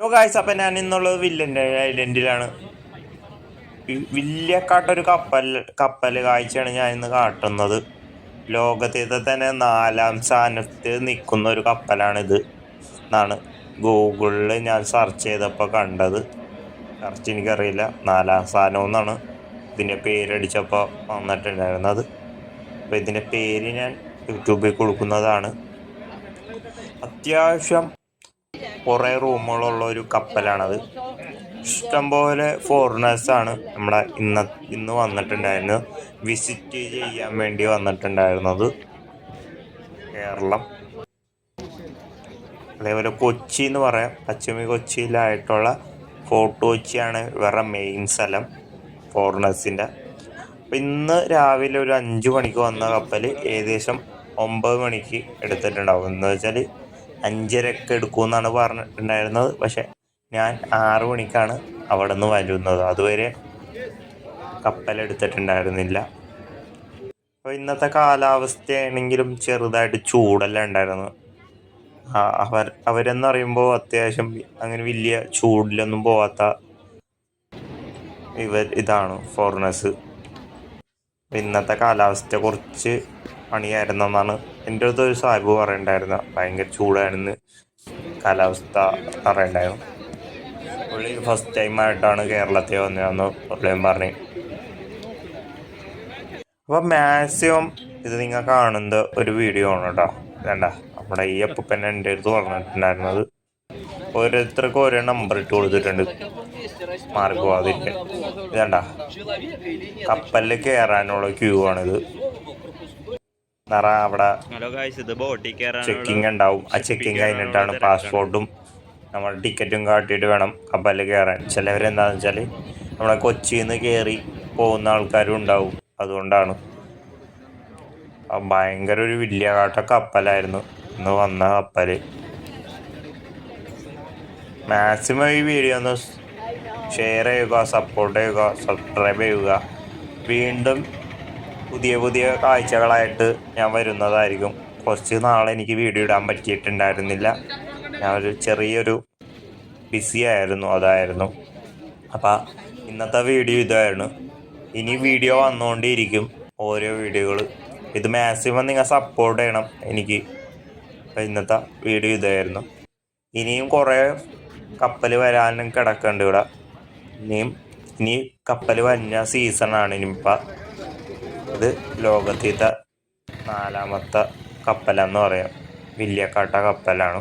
Hello guys അപ്പം ഞാൻ ഇന്നുള്ളത് വില്ലന്റെ ഐലൻഡിലാണ് വില്യക്കാട്ടൊരു കപ്പൽ കപ്പൽ കാഴ്ചയാണ് ഞാൻ ഇന്ന് കാട്ടുന്നത്. ലോകത്തിലെ തന്നെ നാലാം സ്ഥാനത്ത് നിൽക്കുന്ന ഒരു കപ്പലാണിത് എന്നാണ് ഗൂഗിളിൽ ഞാൻ സെർച്ച് ചെയ്തപ്പോൾ കണ്ടത്. സെർച്ച് എനിക്കറിയില്ല നാലാം സ്ഥാനം എന്നാണ് ഇതിന്റെ പേരടിച്ചപ്പോൾ വന്നിട്ടുണ്ടായിരുന്നത്. അപ്പോൾ ഇതിന്റെ പേര് ഞാൻ യൂട്യൂബിൽ കൊടുക്കുന്നതാണ്. അത്യാവശ്യം കുറേ റൂമുകളുള്ള ഒരു കപ്പലാണത്. ഇഷ്ടംപോലെ ഫോറിനേഴ്സാണ് നമ്മുടെ ഇന്ന ഇന്ന് വന്നിട്ടുണ്ടായിരുന്നത്. വിസിറ്റ് ചെയ്യാൻ വേണ്ടി വന്നിട്ടുണ്ടായിരുന്നത്. കേരളം. അതേപോലെ കൊച്ചി എന്ന് പറയാം. പശ്ചിമ കൊച്ചിയിലായിട്ടുള്ള ഫോർട്ട് കൊച്ചിയാണ് ഇവരുടെ മെയിൻ സ്ഥലം ഫോറിനേഴ്സിന്റെ അപ്പം ഇന്ന് രാവിലെ ഒരു അഞ്ച് മണിക്ക് വന്ന കപ്പൽ ഏകദേശം ഒമ്പത് മണിക്ക് എടുത്തിട്ടുണ്ടാവും. എന്ന് വെച്ചാൽ അഞ്ചരക്ക് എടുക്കുമെന്നാണ് പറഞ്ഞിട്ടുണ്ടായിരുന്നത്. പക്ഷെ ഞാൻ ആറ് മണിക്കാണ് അവിടെ നിന്ന് വരുന്നത്. അതുവരെ കപ്പലെടുത്തിട്ടുണ്ടായിരുന്നില്ല. അപ്പോൾ ഇന്നത്തെ കാലാവസ്ഥയാണെങ്കിലും ചെറുതായിട്ട് ചൂടെല്ലാം ഉണ്ടായിരുന്നു അവർ അവരെന്ന് പറയുമ്പോൾ അത്യാവശ്യം അങ്ങനെ വലിയ ചൂടിലൊന്നും പോവാത്ത ഇവർ ഇതാണ് ഫോറിനേഴ്സ് ഇന്നത്തെ കാലാവസ്ഥ കുറച്ച് പണിയായിരുന്നെന്നാണ് എന്റെ അടുത്ത് ഒരു സാഹിബ് പറയണ്ടായിരുന്നു. ഭയങ്കര ചൂടായിരുന്നു. കാലാവസ്ഥ പറയണ്ടായിരുന്നു പുള്ളി ഫസ്റ്റ് ടൈമായിട്ടാണ് കേരളത്തിൽ വന്നതെന്ന് പുള്ളിയും പറഞ്ഞു. അപ്പം മാക്സിമം ഇത് നിങ്ങൾ കാണുന്നത് ഒരു വീഡിയോ ആണ് കേട്ടോ വേണ്ട നമ്മുടെ ഈ അപ്പൂപ്പൻ എന്റെ അടുത്ത് പറഞ്ഞിട്ടുണ്ടായിരുന്നത്. ഓരോരുത്തർക്കും ഓരോ നമ്പർ ഇട്ട് കൊടുത്തിട്ടുണ്ട്. പോവാതിരിക്കാൻ. ഇതണ്ട കപ്പലിൽ കയറാനുള്ള ക്യൂ ആണിത്. നിറ അവിടെ ചെക്കിങ് ഉണ്ടാവും. ആ ചെക്കിങ് കഴിഞ്ഞിട്ടാണ് പാസ്പോർട്ടും നമ്മൾ ടിക്കറ്റും കാട്ടിയിട്ട് വേണം കപ്പലിൽ കയറാൻ. ചിലവരെന്താണെന്ന് വെച്ചാൽ നമ്മളെ കൊച്ചിയിൽ നിന്ന് കയറി പോകുന്ന ആൾക്കാരും ഉണ്ടാവും. അതുകൊണ്ടാണ്. ഭയങ്കര ഒരു വലിയ കാട്ട കപ്പലായിരുന്നു ഇന്ന് വന്ന കപ്പൽ മാക്സിമം ഈ വീഡിയോ ഒന്ന് ഷെയർ ചെയ്യുക സപ്പോർട്ട് ചെയ്യുക സബ്സ്ക്രൈബ് ചെയ്യുക. വീണ്ടും പുതിയ പുതിയ കാഴ്ചകളായിട്ട് ഞാൻ വരുന്നതായിരിക്കും. കുറച്ച് നാളെ എനിക്ക് വീഡിയോ ഇടാൻ പറ്റിയിട്ടുണ്ടായിരുന്നില്ല. ഞാൻ ഒരു ചെറിയൊരു ബിസി ആയിരുന്നു അതായിരുന്നു. അപ്പം ഇന്നത്തെ വീഡിയോ ഇതായിരുന്നു. ഇനി വീഡിയോ വന്നുകൊണ്ടേയിരിക്കും ഓരോ വീഡിയോകൾ ഇത് മാക്സിമം നിങ്ങൾ സപ്പോർട്ട് ചെയ്യണം എനിക്ക്. ഇന്നത്തെ വീഡിയോ ഇതായിരുന്നു. ഇനിയും കുറേ കപ്പൽ വരാനും കിടക്കുന്നുണ്ട് ഇവിടെ. ഇനിയും ഇനി കപ്പൽ വന്ന സീസണാണ് ഇനിയിപ്പോൾ ഇത് ലോകത്തിലത്തെ നാലാമത്തെ കപ്പലെന്ന് പറയാം. വലിയ കാട്ട കപ്പലാണ്.